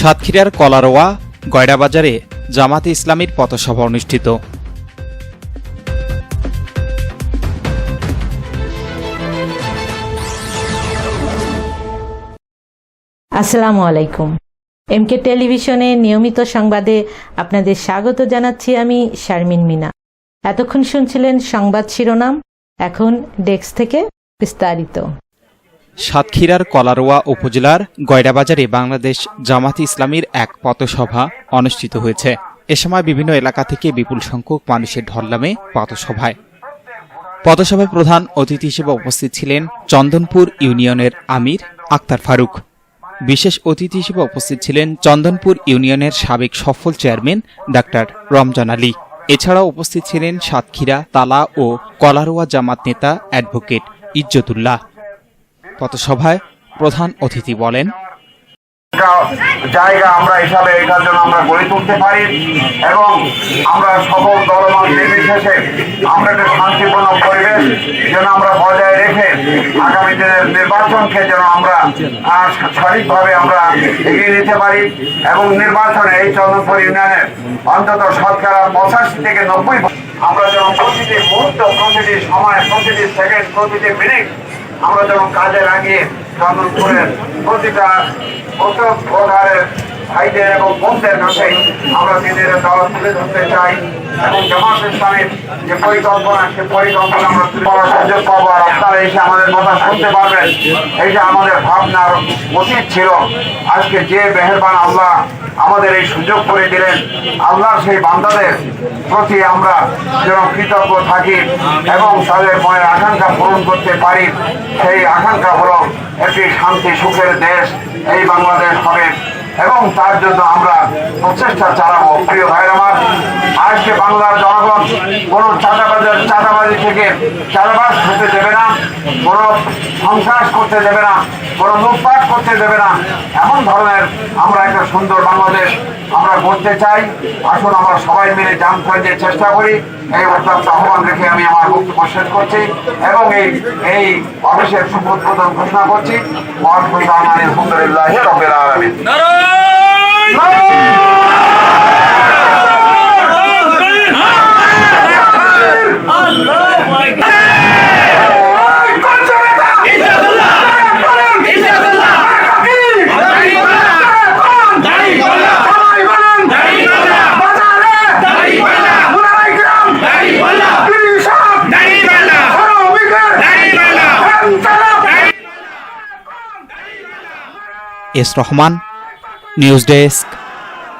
সাতক্ষীরার কলারোয়া, গয়রাবাজারে জামাতে ইসলামীর পথসভা অনুষ্ঠিত। আসসালামু আলাইকুম। এমকে টেলিভিশনে নিয়মিত সংবাদে আপনাদের স্বাগত জানাচ্ছি আমি শারমিন মিনা। এতক্ষণ শুনছিলেন সংবাদ শিরোনাম, এখন ডেস্ক থেকে বিস্তারিত। সাতক্ষীরার কলারোয়া উপজেলার গয়রাবাজারে বাংলাদেশ জামাত ইসলামীর এক পথসভা অনুষ্ঠিত হয়েছে। এ সময় বিভিন্ন এলাকা থেকে বিপুল সংখ্যক মানুষের ঢল নামে পথসভায়। পথসভায় প্রধান অতিথি হিসেবে উপস্থিত ছিলেন চন্দনপুর ইউনিয়নের আমির আক্তার ফারুক। বিশেষ অতিথি হিসেবে উপস্থিত ছিলেন চন্দনপুর ইউনিয়নের সাবেক সফল চেয়ারম্যান ডাক্তার রমজান আলী। এছাড়াও উপস্থিত ছিলেন সাতক্ষীরা, তালা ও কলারোয়া জামাত নেতা অ্যাডভোকেট ইজ্জতুল্লাহ। পথসভায় প্রধান অতিথি বলেন জায়গা আমরা হিসাবে এটার জন্য আমরা গড়ে তুলতে পারি এবং আমরা সকল দলমত নির্বিশেষে আমরা একটা শান্তিপূর্ণ পরিবেশ যেন আমরা বজায় রেখে আগামী দিনের নির্বাচনকে যেন আমরা সঠিকভাবে আমরা এগিয়ে নিতে পারি এবং নির্বাচনে এই চন্দ্রপুর ইউনিয়নের অন্তত শতকরা পঁচাশি থেকে নব্বই আমরা যেন প্রতিটি মুহূর্ত, প্রতিটি সময়, প্রতিটি সেকেন্ড, প্রতিটি মিনিট আমরা যেমন কাজে লাগিয়ে করেন প্রতিটা অসব প্রকারের ভাইদের এবং বোনদের কাছে আমরা দিনের দল তুলে ধরতে চাই এবং জামাত ইসলামের যে পরিকল্পনা, সে পরিকল্পনা আমরা তুলে ধরার সুযোগ পাবো। আর আপনারা এসে আমাদের কথা শুনতে পারবেন। এইটা আমাদের ভাবনার উচিত ছিল, আজকে যে মেহরবান আল্লাহ আমাদের এই সুযোগ করে দিলেন, আল্লাহর সেই বান্দাদের প্রতি আমরা যেন কৃতজ্ঞ থাকি এবং তাদের মনের আকাঙ্ক্ষা পূরণ করতে পারি, সেই আকাঙ্ক্ষা হলো একটি শান্তি, সুখের দেশ এই বাংলাদেশ হবে। এবং তার জন্য আমরা প্রচেষ্টা চালাবো। প্রিয় ভাইর আমার, আজকে বাংলার জনগণ কোন চাঁদাবাজার চাঁদাবাজি থেকে চাঁদাবাজ হতে দেবে না, কোনো সন্ত্রাস করতে দেবে না, কোনো লুটপাট করতে দেবে না। এমন ধরনের আমরা একটা সুন্দর বাংলাদেশ আমরা করতে চাই। আসুন আমরা সবাই মিলে জান যে চেষ্টা করি। এই অত্যন্ত আহ্বান রেখে আমি আমার বক্তব্য শেষ করছি এবং এই এই অফিসের উদ্বোধন ঘোষণা করছি। আলহামদুলিল্লাহ Rabil S Rahman news desk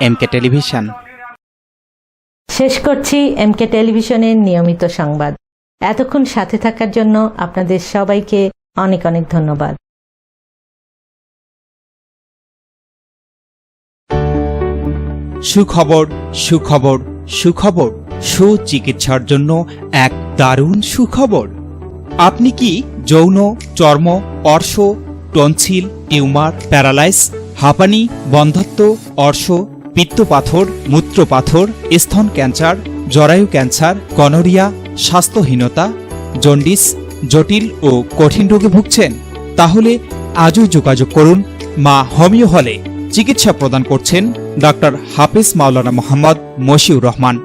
MK television. শেষ করছি এমকে টেলিভিশনের নিয়মিত সংবাদ। এতক্ষণ সাথে থাকার জন্য আপনাদের সবাইকে অনেক অনেক ধন্যবাদ। সুখবর সুখবর সুখবর সুচিকিৎসার জন্য এক দারুণ সুখবর। আপনি কি যৌন চর্ম অর্শ টনসিল, টিউমার, প্যারালাইস, হাঁপানি, বন্ধত্ব, অর্শ, পিত্তপাথর, মূত্রপাথর, স্তন ক্যান্সার, জরায়ু ক্যান্সার গনোরিয়া স্বাস্থ্যহীনতা, জন্ডিস, জটিল ও কঠিন রোগে ভুগছেন। তাহলে আজই যোগাযোগ করুন মা হোমিও হলে। চিকিৎসা প্রদান করছেন ডাক্তার হাফিজ মাওলানা মোহাম্মদ মশিউর রহমান।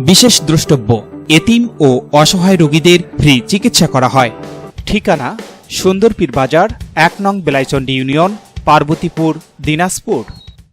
বিশেষ দ্রষ্টব্য, এতিম ও অসহায় রোগীদের ফ্রি চিকিৎসা করা হয়। ঠিকানা সুন্দরপীর বাজার এক নং বেলাইচন্ডী ইউনিয়ন পার্বতীপুর দিনাজপুর।